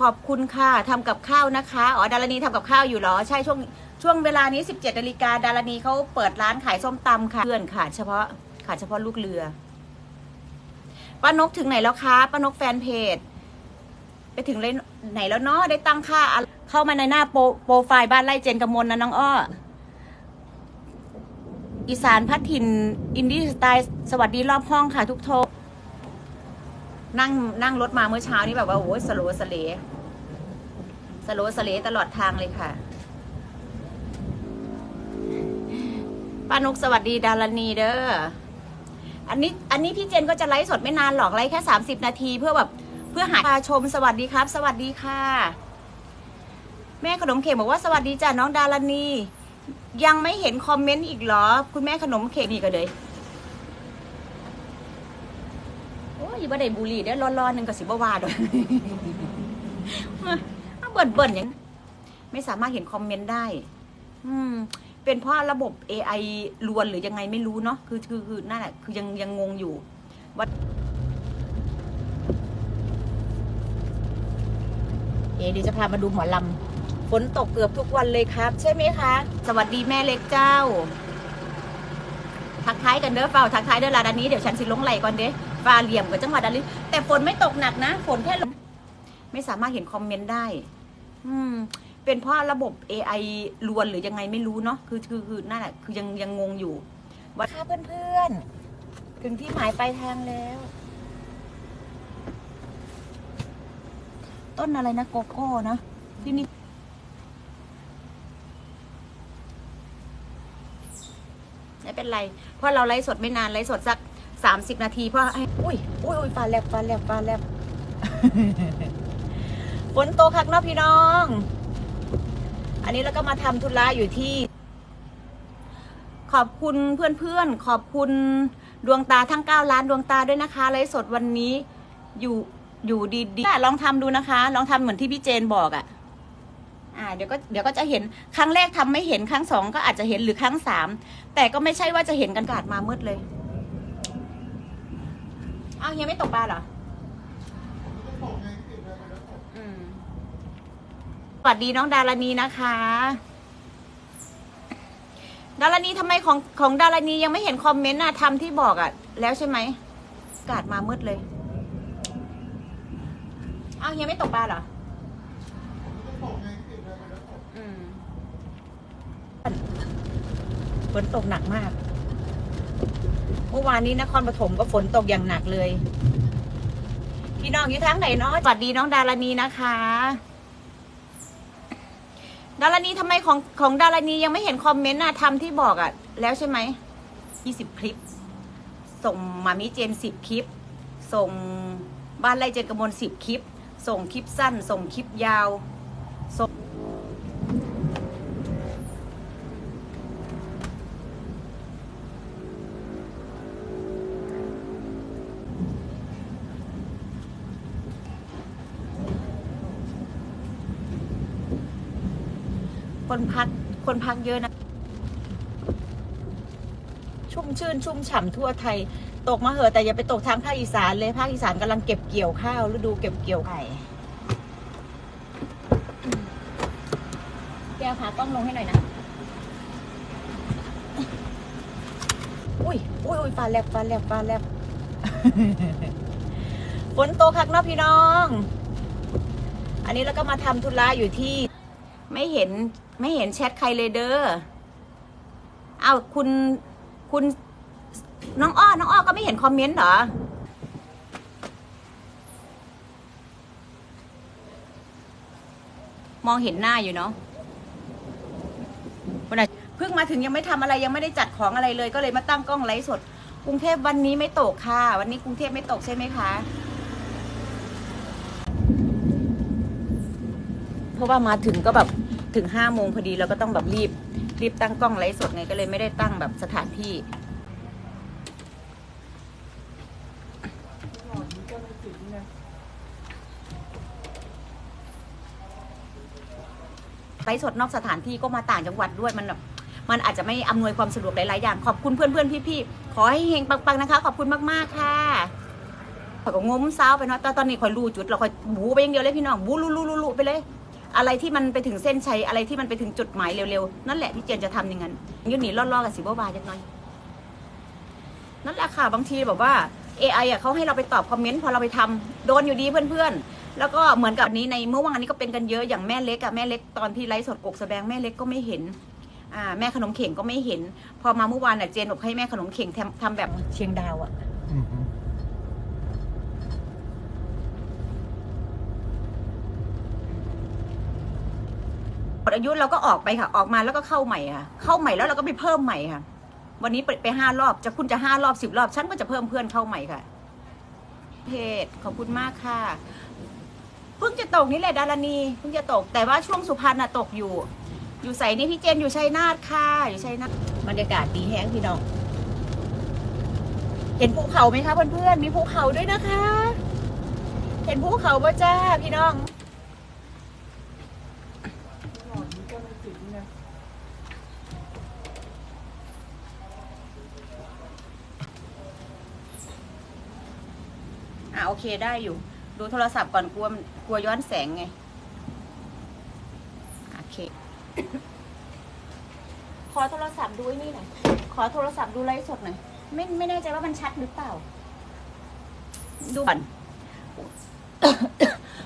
ขอบคุณค่ะทำกับข้าวนะคะ อ๋อ ดารณีทำกับข้าวอยู่เหรอ ใช่ช่วงช่วงเวลานี้ 17นาฬิกาดารณีเขาเปิดร้านขายส้มตำค่ะเพื่อนค่ะเฉพาะขาดเฉพาะลูกเรือป้านกถึงไหนแล้วคะป้านกแฟนเพจ ไปถึงเลยไหนแล้วเนาะได้ตั้งค่า เข้ามาในหน้าโปรโปรไฟล์บ้านไร่เจนกมลนะน้องอ้ออีสานพัดถิ่นอินดี้สไตล์สวัสดีรอบห้องค่ะทุกโท นั่งนั่งรถมาเมื่อเช้านี้แบบว่าโอ้ยสโลสเลสโลสเลตลอดทางเลยค่ะป้านุกสวัสดีดารณีเด้อ อันนี้อันนี้พี่เจนก็จะไลฟ์สดไม่นานหรอกไลฟ์แค่สามสิบนาทีเพื่อแบบเพื่อหาพาชมสวัสดีครับ สวัสดีค่ะ แม่ขนมเค้กบอกว่าสวัสดีจ้ะน้องดารณี ยังไม่เห็นคอมเมนต์อีกเหรอ คุณแม่ขนมเค้กนี่ก็เลยโอ้ย บ่ได้บุหรี่ได้ร้อนๆหนึ่งกับสิบวาด้วยเบิ่นเบิ่นๆอย่างไม่สามารถเห็นคอมเมนต์ได้ อืม เป็นเพราะระบบ AI ลวนหรือยังไงไม่รู้เนาะคือคือคือนั่นแหละคือยังยังงงอยู่ว่า เอเดี๋ยวจะพามาดูหมอลำฝนตกเกือบทุกวันเลยครับ ใช่ไหมคะ สวัสดีแม่เล็กเจ้า ทักทายกันเด้อเฝ้าทักทายเด้อลาดานนี้เดี๋ยวฉันสิลงไหลก่อนเด้ ฟ้าเหลี่ยมกับจังหวัดดาลิแต่ฝนไม่ตกหนักนะ ฝนแค่ลงไม่สามารถเห็นคอมเมนต์ได้ อืม เป็นเพราะระบบ AI ลวนหรือยังไงไม่รู้เนาะคือคือคือนั่นแหละคือยังยังงงอยู่ว่าค่ะเพื่อนๆ ถึงที่หมายปลายทางแล้ว ต้นอะไรนะโกโก้นะที่นี่ไม่เป็นไร เพราะเราไลฟ์สดไม่นานไลฟ์สดสัก สามสิบนาทีเพราะให้อุ้ยอุ้ยอุ้ยฟ้าแลบฟ้าแลบฟ้าแลบฝนตกคักเนาะพี่น้อง อันนี้แล้วก็มาทำธุระอยู่ที่ ขอบคุณเพื่อนๆ ขอบคุณดวงตาทั้ง 9 ล้านดวงตาด้วยนะคะไลฟ์สดวันนี้อยู่อยู่ดีๆลองทำดูนะคะ ลองทำเหมือนที่พี่เจนบอกอะ่ะ อ่า เดี๋ยวก็เดี๋ยวก็จะเห็นครั้งแรกทำไม่เห็นครั้งสองก็อาจจะเห็นหรือครั้งสามแต่ก็ไม่ใช่ว่าจะเห็นกันกาดมามืดเลย อ้าวเฮียไม่ตกปลาเหรออืมสวัสดีน้องดารณีนะคะ ดารณีทำไมของของดารณียังไม่เห็นคอมเมนต์น่ะทำที่บอกอะ่ะ แล้วใช่ไหมกาดมามืดเลยอ้าวเฮียไม่ตกปลาเหรออืมฝนตกหนักมาก เมื่อวานนี้นครปฐมก็ฝนตกอย่างหนักเลย พี่น้องอยู่ทางไหนเนาะสวัสดีน้องดารณีนะคะ ดารณีทำไมของของดารณียังไม่เห็นคอมเมนต์นะทำที่บอกอะ่ะ แล้วใช่ไหมยี่สิบคลิป ส่งมามิเจนสิบคลิป ส่งบ้านไรเจนกระมวลสิบคลิป ส่งคลิปสั้น ส่งคลิปยาว ส่ง คนพักคนพักเยอะนะ ชุ่มชื่นชุ่มฉ่ำทั่วไทย ตกมาเหอะแต่อย่าไปตกทางภาคอีสานเลยภาคอีสานกำลังเก็บเกี่ยวข้าวฤดูเก็บเกี่ยวไข่แก้วพากล้องลงให้หน่อยนะ อุ้ยอุ้ยอุ้ยฟ้าแลบฟ้าแลบฟ้าแลบฝนตกคักเนาะพี่น้อง อันนี้แล้วก็มาทำธุระอยู่ที่ ไม่เห็นไม่เห็นแชทใครเลยเด้อเอาวคุณคุณน้องอ้อ น้องอ้อก็ไม่เห็นคอมเมนต์เหรอ มองเห็นหน้าอยู่เนาะวันไหนเพิ่งมาถึงยังไม่ทำอะไรยังไม่ได้จัดของอะไรเลย ก็เลยมาตั้งกล้องไลฟ์สด กรุงเทพวันนี้ไม่ตกค่ะ วันนี้กรุงเทพไม่ตกใช่ไหมคะ เพราะว่ามาถึงก็แบบถึงห้าโมงพอดีแล้วก็ต้องแบบรีบรีบตั้งกล้องไลฟ์สดไงก็เลยไม่ได้ตั้งแบบสถานที่ ไลฟ์สดนอกสถานที่ก็มาต่างจังหวัดด้วยมันแบบมันอาจจะไม่อำนวยความสะดวกหลาย ๆ อย่าง ขอบคุณเพื่อน ๆ พี่ ๆ ขอให้เฮงปัง ๆ นะคะ ขอบคุณมาก ๆ ค่ะข่อยก็งมซ้าไปเนาะแต่ตอนนี้ข่อยรู้จุดเราข่อยบูไปอย่างเดียวเลยพี่น้องบูลุลุลุลุไปเลย อะไรที่มันไปถึงเส้นชัยอะไรที่มันไปถึงจุดหมายเร็วๆนั่นแหละพี่เจนจะทำอย่างนั้นยืนหนีล่อๆกับสิบวาจังน้อยนั่นแหละค่ะบางทีแบบว่า AI อะเขาให้เราไปตอบคอมเมนต์พอเราไปทำโดนอยู่ดีเพื่อนๆ แล้วก็เหมือนกับนี้ในเมื่อวานนี้ก็เป็นกันเยอะอย่างแม่เล็กอะแม่เล็กตอนที่ไลฟ์สดกกสะแบงแม่เล็กก็ไม่เห็นอ่าแม่ขนมเข่งก็ไม่เห็น พอมาเมื่อวานน่ะเจนบอกให้แม่ขนมเข่งทำแบบเชียงดาวอะ อือฮึ หม ดอายุเราก็ออกไปค่ะ ออกมาแล้วก็เข้าใหม่ค่ะ เข้าใหม่แล้วเราก็ไปเพิ่มใหม่ค่ะ วันนี้ไปห้ารอบจะคุณจะห้ารอบสิบรอบฉันก็จะเพิ่มเพื่อนเข้าใหม่ค่ะเพจขอบคุณมากค่ะเพิ่งจะตกนี่แหละดารณีเพิ่งจะตกแต่ว่าช่วงสุพรรณน่ะตกอยู่ อยู่ใส่นี่พี่เจนอยู่ชัยนาทค่ะ อยู่ชัยนาทบรรยากาศดีแห้งพี่น้องเห็นภูเขาไหมคะเพื่อนๆมีภูเขาด้วยนะคะ เห็นภูเขาป่ะจ้าพี่น้อง อ่าโอเคได้อยู่ ดูโทรศัพท์ก่อนกลัวกลัวย้อนแสงไง โอเค ขอโทรศัพท์ดูไอ้นี่หน่อย ขอโทรศัพท์ดูไลฟ์สดหน่อย ไม่ไม่แน่ใจว่ามันชัดหรือเปล่า ดูก่อน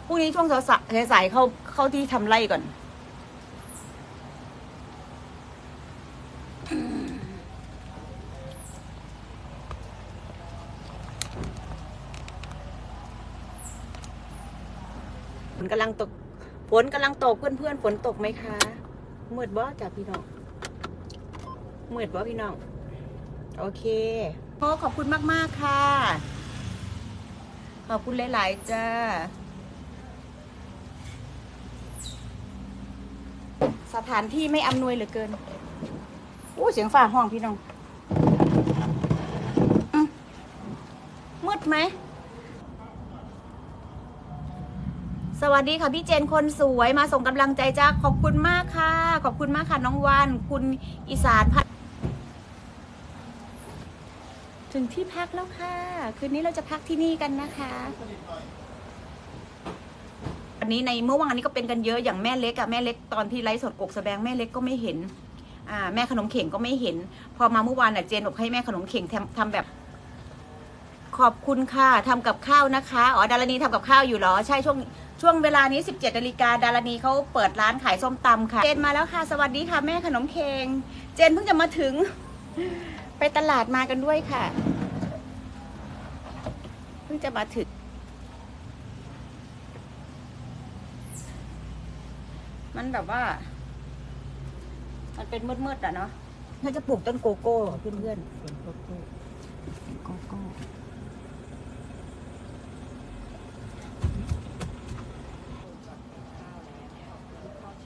พรุ่งนี้ช่วงสายสายเข้าเข้าที่ทำไร่ก่อน กำลังตก ฝนกำลังตกเพื่อนๆฝนตกไหมคะมืดบ่จ้ะพี่น้องมืดบ่พี่น้อง โอเคโอ้ขอบคุณมากๆค่ะ ขอบคุณหลาย ๆ จ้าสถานที่ไม่อำนวยเหลือเกินโอ้เสียงฝ่าห้องพี่น้องอมมืดไหม สวัสดีค่ะพี่เจนคนสวยมาส่งกำลังใจจ้าขอบคุณมากค่ะ ขอบคุณมากค่ะน้องวานคุณอีสานพัถึงที่พักแล้วค่ะ คืนนี้เราจะพักที่นี่กันนะคะวันนี้ในเมื่อวานนี้ก็เป็นกันเยอะอย่างแม่เล็กอะแม่เล็กตอนที่ไลฟ์สดกกสะแบงแม่เล็กก็ไม่เห็นอ่าแม่ขนมเข่งก็ไม่เห็น พอมาเมื่อวานน่ะเจนบอกให้แม่ขนมเข่งทำทำแบบ ขอบคุณค่ะทำกับข้าวนะคะอ๋อดารณีทำกับข้าวอยู่เหรอ ใช่ช่วง ช่วงเวลานี้ 17นาฬิกาดารณีเขาเปิดร้านขายส้มตำค่ะ เจนมาแล้วค่ะ สวัสดีค่ะแม่ขนมเค้งเจนเพิ่งจะมาถึง ไปตลาดมากันด้วยค่ะ เพิ่งจะมาถึงมันแบบว่า มันเป็นมืดๆอะเนาะน่าจะปลูกต้นโกโก้เพื่อนๆโกโก้โก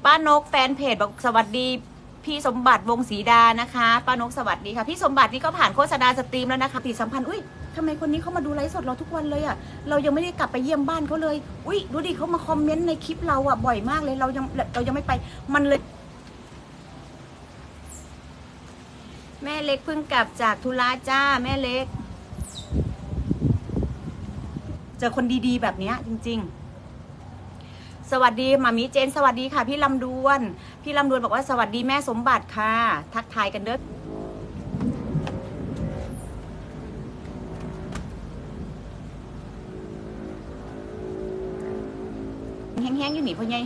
ป้านกแฟนเพจบอกสวัสดี พี่สมบัติวงศรีดานะคะป้านกสวัสดีค่ะ พี่สมบัตินี่ก็ผ่านโฆษณาสตรีมแล้วนะคะปีสัมพันธ์อุ้ยทำไมคนนี้เขามาดูไลฟ์สดเราทุกวันเลยอะ่ะ เรายังไม่ได้กลับไปเยี่ยมบ้านเขาเลย อุ้ยดูดิเขามาคอมเมนต์ในคลิปเราอะ่ะบ่อยมากเลย เรายังเรายังไม่ไป มันเลย แม่เล็กเพิ่งกลับจากธุระจ้าแม่เล็ก เจอคนดีๆแบบนี้จริง ๆ สวัสดีหมามีเจน สวัสดีค่ะ พี่ลำดวน พี่ลำดวนบอกว่าสวัสดีแม่สมบัติค่ะ ทักทายกันเด้อแห้งๆอยู่หนีพ่อใหญ่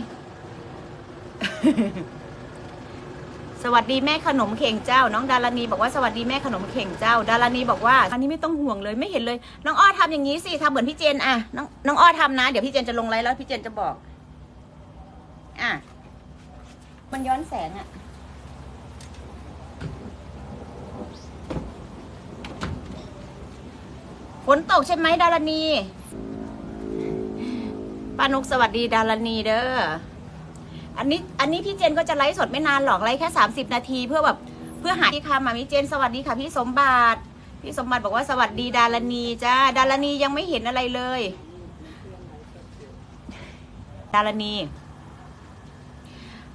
สวัสดีแม่ขนมเข่งเจ้า น้องดารณีบอกว่าสวัสดีแม่ขนมเข่งเจ้า ดารณีบอกว่า อันนี้ไม่ต้องห่วงเลยไม่เห็นเลย น้องอ้อทำอย่างนี้สิทำเหมือนพี่เจนอะน้องน้องอ้อทำนะ เดี๋ยวพี่เจนจะลงไลฟ์แล้วพี่เจนจะบอก อะ มันย้อนแสงอะฝนตกใช่ไหมดารณีป้านกสวัสดีดารณีเด้อ อันนี้ อันนี้พี่เจนก็จะไลฟ์สดไม่นานหรอกไลฟ์แค่สามสิบนาทีเพื่อแบบเพื่อหาที่คำมามิเจนสวัสดีค่ะพี่สมบัติ พี่สมบัติบอกว่าสวัสดีดารณีจ้าดารณียังไม่เห็นอะไรเลย ดารณี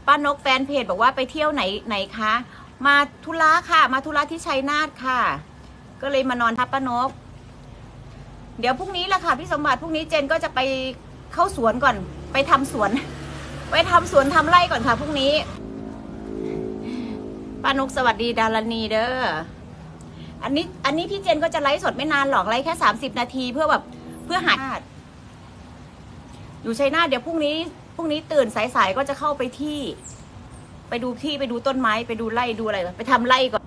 ป้านกแฟนเพจบอกว่าไปเที่ยวไหนไหนคะ มาธุระค่ะ มาธุระที่ชัยนาทค่ะ ก็เลยมานอนทับป้านก เดี๋ยวพรุ่งนี้แหละค่ะพี่สมบัติพรุ่งนี้เจนก็จะไปเข้าสวนก่อน ไปทำสวน ไปทำสวนทำไร่ก่อนค่ะพรุ่งนี้ป้านกสวัสดีดารณีเด้ออันนี้อันนี้พี่เจนก็จะไลฟ์สดไม่นานหรอกไลฟ์แค่สามสิบนาทีเพื่อแบบเพื่อหาอยู่ชัยนาทเดี๋ยวพรุ่งนี้ พรุ่งนี้ตื่นสายๆก็จะเข้าไปที่ ไปดูที่ไปดูต้นไม้ไปดูไร่ดูอะไรก่อนไปทำไร่ก่อน